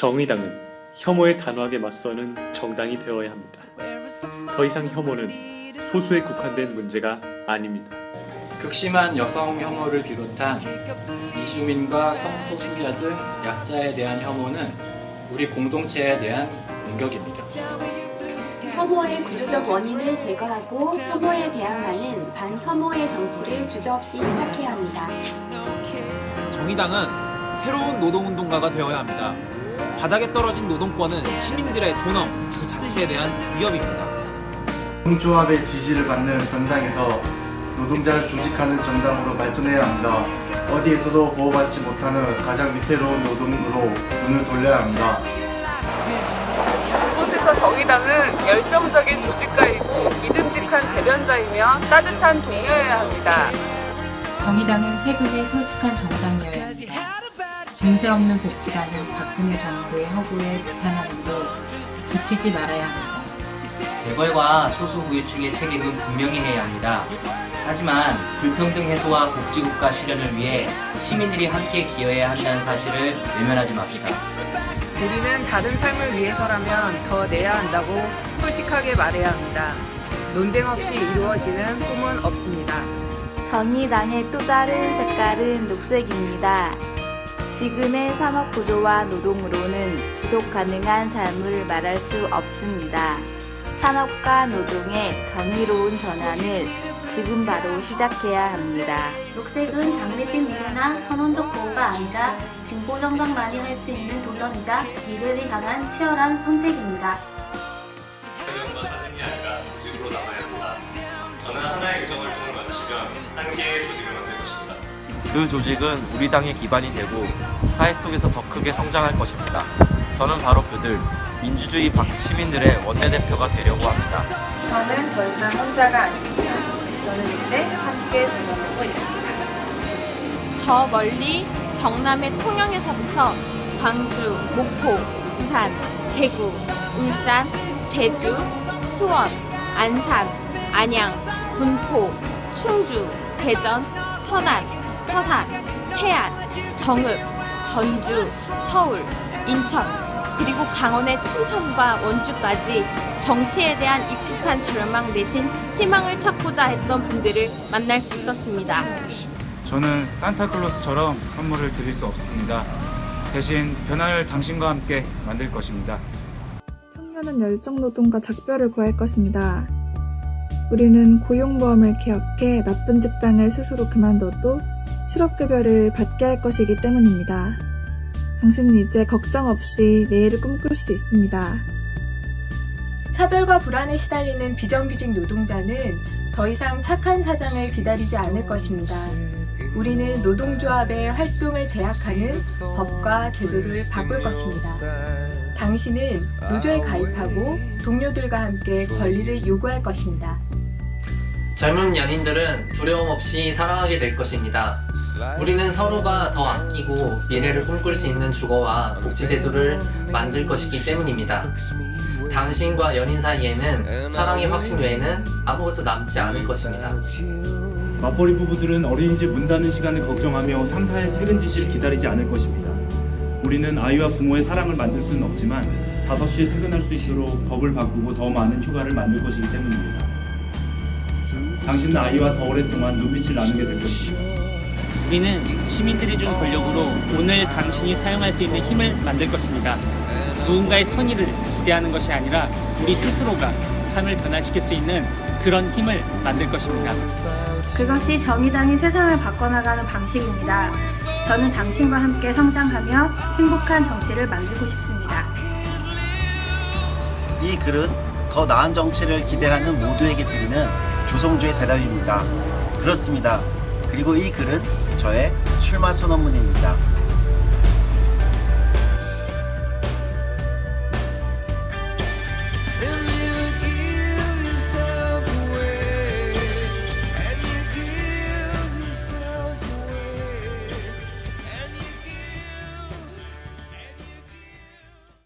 정의당은 혐오에 단호하게 맞서는 정당이 되어야 합니다. 더 이상 혐오는 소수에 국한된 문제가 아닙니다. 극심한 여성 혐오를 비롯한 이주민과 성소수자 등 약자에 대한 혐오는 우리 공동체에 대한 공격입니다. 혐오의 구조적 원인을 제거하고 혐오에 대항하는 반혐오의 정치를 주저없이 시작해야 합니다. 정의당은 새로운 노동운동가가 되어야 합니다. 바닥에 떨어진 노동권은 시민들의 존엄 그 자체에 대한 위협입니다. 노동조합의 지지를 받는 전당에서 노동자를 조직하는 정당으로 발전해야 합니다. 어디에서도 보호받지 못하는 가장 위태로운 노동으로 눈을 돌려야 합니다. 이곳에서 정의당은 열정적인 조직가이고 믿음직한 대변자이며 따뜻한 동료여야 합니다. 정의당은 세금에 솔직한 정당이어야 합니다. 증세 없는 복지라는 박근혜 정부의 허구에 비판하면서 지치지 말아야 합니다. 재벌과 소수부유층의 책임은 분명히 해야 합니다. 하지만 불평등 해소와 복지국가 실현을 위해 시민들이 함께 기여해야 한다는 사실을 외면하지 맙시다. 우리는 다른 삶을 위해서라면 더 내야 한다고 솔직하게 말해야 합니다. 논쟁 없이 이루어지는 꿈은 없습니다. 정의당의 또 다른 색깔은 녹색입니다. 지금의 산업 구조와 노동으로는 지속 가능한 삶을 말할 수 없습니다. 산업과 노동의 정의로운 전환을 지금 바로 시작해야 합니다. 녹색은 장밋빛 미래나 선언적 보호가 아니라 진보 정당만이 할 수 있는 도전이자 미래를 향한 치열한 선택입니다. 표현과 사진이 아니라 조직으로 남아야 한다. 저는 하나의 의정 활동을 마치면 한 개의 조직을 것입니다. 그 조직은 우리 당의 기반이 되고 사회 속에서 더 크게 성장할 것입니다. 저는 바로 그들 민주주의 박 시민들의 원내대표가 되려고 합니다. 저는 더 이상 혼자가 아닙니다. 저는 이제 함께 도전하고 있습니다. 저 멀리 경남의 통영에서부터 광주, 목포, 부산, 대구, 울산, 제주, 수원, 안산, 안양, 군포, 충주, 대전, 천안, 서산, 태안, 정읍, 전주, 서울, 인천, 그리고 강원의 춘천과 원주까지 정치에 대한 익숙한 절망 대신 희망을 찾고자 했던 분들을 만날 수 있었습니다. 저는 산타클로스처럼 선물을 드릴 수 없습니다. 대신 변화를 당신과 함께 만들 것입니다. 청년은 열정 노동과 작별을 구할 것입니다. 우리는 고용보험을 개혁해 나쁜 직장을 스스로 그만둬도 실업급여를 받게 할 것이기 때문입니다. 당신은 이제 걱정 없이 내일을 꿈꿀 수 있습니다. 차별과 불안에 시달리는 비정규직 노동자는 더 이상 착한 사장을 기다리지 않을 것입니다. 우리는 노동조합의 활동을 제약하는 법과 제도를 바꿀 것입니다. 당신은 노조에 가입하고 동료들과 함께 권리를 요구할 것입니다. 젊은 연인들은 두려움 없이 사랑하게 될 것입니다. 우리는 서로가 더 아끼고 미래를 꿈꿀 수 있는 주거와 복지제도를 만들 것이기 때문입니다. 당신과 연인 사이에는 사랑의 확신 외에는 아무것도 남지 않을 것입니다. 맞벌이 부부들은 어린이집 문 닫는 시간을 걱정하며 상사의 퇴근 지시를 기다리지 않을 것입니다. 우리는 아이와 부모의 사랑을 만들 수는 없지만 5시에 퇴근할 수 있도록 법을 바꾸고 더 많은 휴가를 만들 것이기 때문입니다. 당신은 아이와 더 오랫동안 눈빛을 나누게 될 것입니다. 우리는 시민들이 준 권력으로 오늘 당신이 사용할 수 있는 힘을 만들 것입니다. 누군가의 선의를 기대하는 것이 아니라 우리 스스로가 삶을 변화시킬 수 있는 그런 힘을 만들 것입니다. 그것이 정의당이 세상을 바꿔나가는 방식입니다. 저는 당신과 함께 성장하며 행복한 정치를 만들고 싶습니다. 이 글은 더 나은 정치를 기대하는 모두에게 드리는 조성주의 대답입니다. 그렇습니다. 그리고 이 글은 저의 출마 선언문입니다.